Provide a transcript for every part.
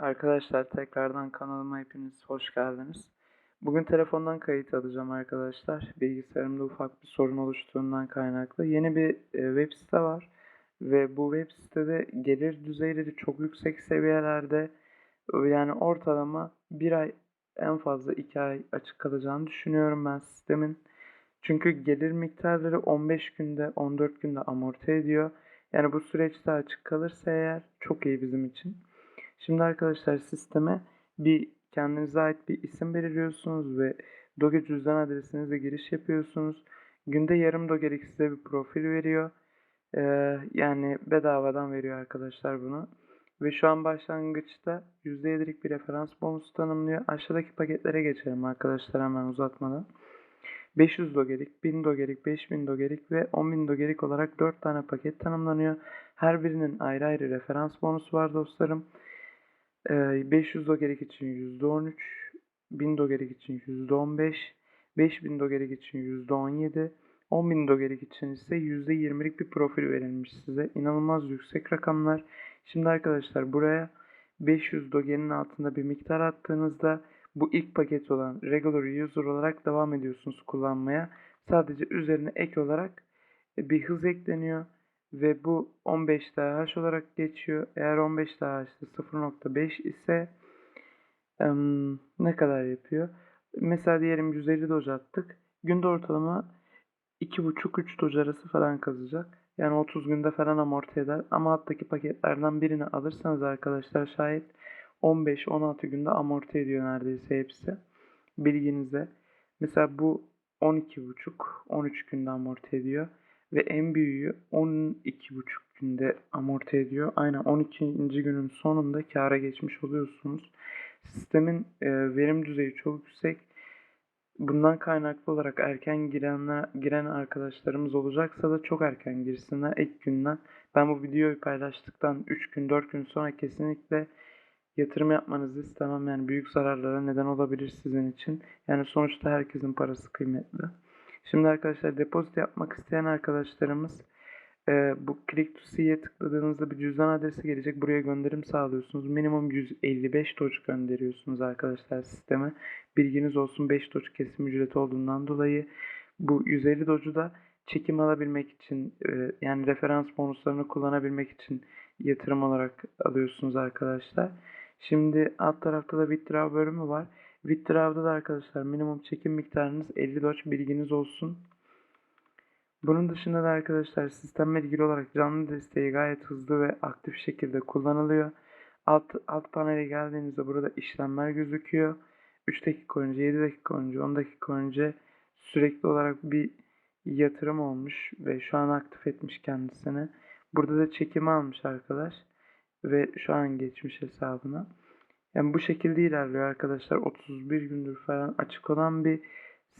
Arkadaşlar tekrardan kanalıma hepiniz hoş geldiniz. Bugün telefondan kayıt alacağım arkadaşlar. Bilgisayarımda ufak bir sorun oluştuğundan kaynaklı. Yeni bir e, web site var. Ve bu web sitede gelir düzeyleri çok yüksek seviyelerde. Yani ortalama bir ay en fazla iki ay açık kalacağını düşünüyorum ben sistemin. Çünkü gelir miktarları 15 günde 14 günde amorti ediyor. Yani bu süreçte açık kalırsa eğer çok iyi bizim için. Şimdi arkadaşlar sisteme bir kendinize ait bir isim belirliyorsunuz ve Doge cüzdan adresinizle giriş yapıyorsunuz. Günde yarım Doge'lik size bir profil veriyor. Ee, yani bedavadan veriyor arkadaşlar bunu. Ve şu an başlangıçta %7'lik bir referans bonusu tanımlıyor. Aşağıdaki paketlere geçelim arkadaşlar hemen uzatmadan. 500 dogelik, 1000 dogelik, 5000 dogelik ve 10.000 dogelik olarak 4 tane paket tanımlanıyor. Her birinin ayrı ayrı referans bonusu var dostlarım. 500 dogelik için %13, 1000 dogelik için %15, 5000 dogelik için %17, 10.000 dogelik için ise %20'lik bir profil verilmiş size. İnanılmaz yüksek rakamlar. Şimdi arkadaşlar buraya 500 dogenin altında bir miktar attığınızda bu ilk paket olan regular user olarak devam ediyorsunuz kullanmaya. Sadece üzerine ek olarak bir hız ekleniyor ve bu 15 DH olarak geçiyor. Eğer 15 DH ise 0.5 ise ım, ne kadar yapıyor? Mesela diyelim 150 doge attık. Günde ortalama 2.5-3 doge arası falan kazacak. Yani 30 günde falan amorti eder. Ama alttaki paketlerden birini alırsanız arkadaşlar şayet 15-16 günde amorti ediyor neredeyse hepsi. Bilginize. Mesela bu 12.5-13 günde amorti ediyor. Ve en büyüğü 12,5 günde amorti ediyor. Aynen 12. günün sonunda kâra geçmiş oluyorsunuz. Sistemin e, verim düzeyi çok yüksek. Bundan kaynaklı olarak erken girenler, giren arkadaşlarımız olacaksa da çok erken girsinler ek günden. Ben bu videoyu paylaştıktan 3 gün 4 gün sonra kesinlikle yatırım yapmanızı istemem. Yani büyük zararlara neden olabilir sizin için. Yani sonuçta herkesin parası kıymetli. Şimdi arkadaşlar depozit yapmak isteyen arkadaşlarımız e, bu click to see'ye tıkladığınızda bir cüzdan adresi gelecek. Buraya gönderim sağlıyorsunuz. Minimum 155 doge gönderiyorsunuz arkadaşlar sisteme. Bilginiz olsun 5 doge kesim ücreti olduğundan dolayı bu 150 doge'u da çekim alabilmek için e, yani referans bonuslarını kullanabilmek için yatırım olarak alıyorsunuz arkadaşlar. Şimdi alt tarafta da withdraw bölümü var. Withdraw'da da arkadaşlar minimum çekim miktarınız 50 doge bilginiz olsun. Bunun dışında da arkadaşlar sistemle ilgili olarak canlı desteği gayet hızlı ve aktif şekilde kullanılıyor. Alt, alt panele geldiğinizde burada işlemler gözüküyor. 3 dakika önce, 7 dakika önce, 10 dakika önce sürekli olarak bir yatırım olmuş ve şu an aktif etmiş kendisini. Burada da çekimi almış arkadaş ve şu an geçmiş hesabına. Yani bu şekilde ilerliyor arkadaşlar. 31 gündür falan açık olan bir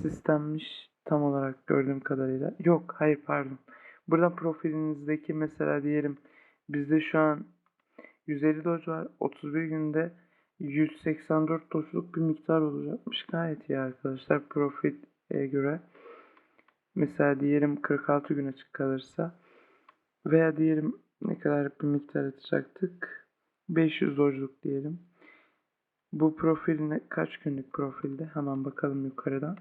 sistemmiş tam olarak gördüğüm kadarıyla. Yok hayır pardon. Burada profilinizdeki mesela diyelim bizde şu an 150 doge var. 31 günde 184 doge'luk bir miktar olacakmış. Gayet iyi arkadaşlar profil göre. Mesela diyelim 46 gün açık kalırsa veya diyelim ne kadar bir miktar atacaktık? 500 doge'luk diyelim. Bu profil ne, kaç günlük profilde? Hemen bakalım yukarıdan.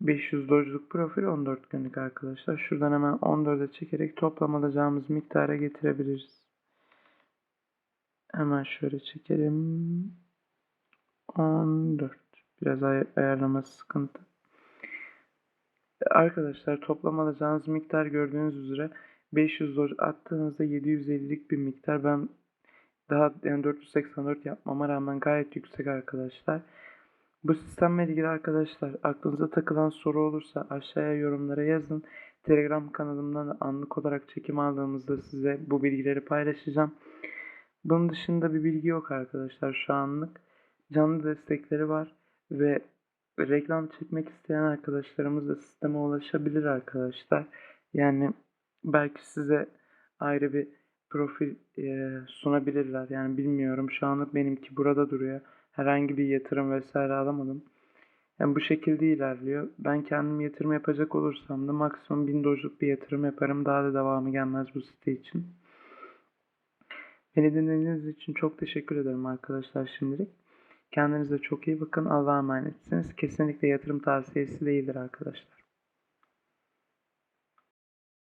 500 doge'luk profil 14 günlük arkadaşlar. Şuradan hemen 14'e çekerek toplam alacağımız miktara getirebiliriz. Hemen şöyle çekelim. 14. Biraz ay ayarlaması sıkıntı. Arkadaşlar toplam alacağınız miktar gördüğünüz üzere 500 doge attığınızda 750'lik bir miktar. Ben daha yani 484 yapmama rağmen gayet yüksek arkadaşlar. Bu sistemle ilgili arkadaşlar aklınıza takılan soru olursa aşağıya yorumlara yazın. Telegram kanalımdan da anlık olarak çekim aldığımızda size bu bilgileri paylaşacağım. Bunun dışında bir bilgi yok arkadaşlar şu anlık. Canlı destekleri var ve reklam çekmek isteyen arkadaşlarımız da sisteme ulaşabilir arkadaşlar. Yani belki size ayrı bir profil e, sunabilirler. Yani bilmiyorum. Şu anlık benimki burada duruyor. Herhangi bir yatırım vesaire alamadım. Yani bu şekilde ilerliyor. Ben kendim yatırım yapacak olursam da maksimum 1000 doge'luk bir yatırım yaparım. Daha da devamı gelmez bu site için. Beni dinlediğiniz için çok teşekkür ederim arkadaşlar şimdilik. Kendinize çok iyi bakın. Allah'a emanetsiniz. Kesinlikle yatırım tavsiyesi değildir arkadaşlar.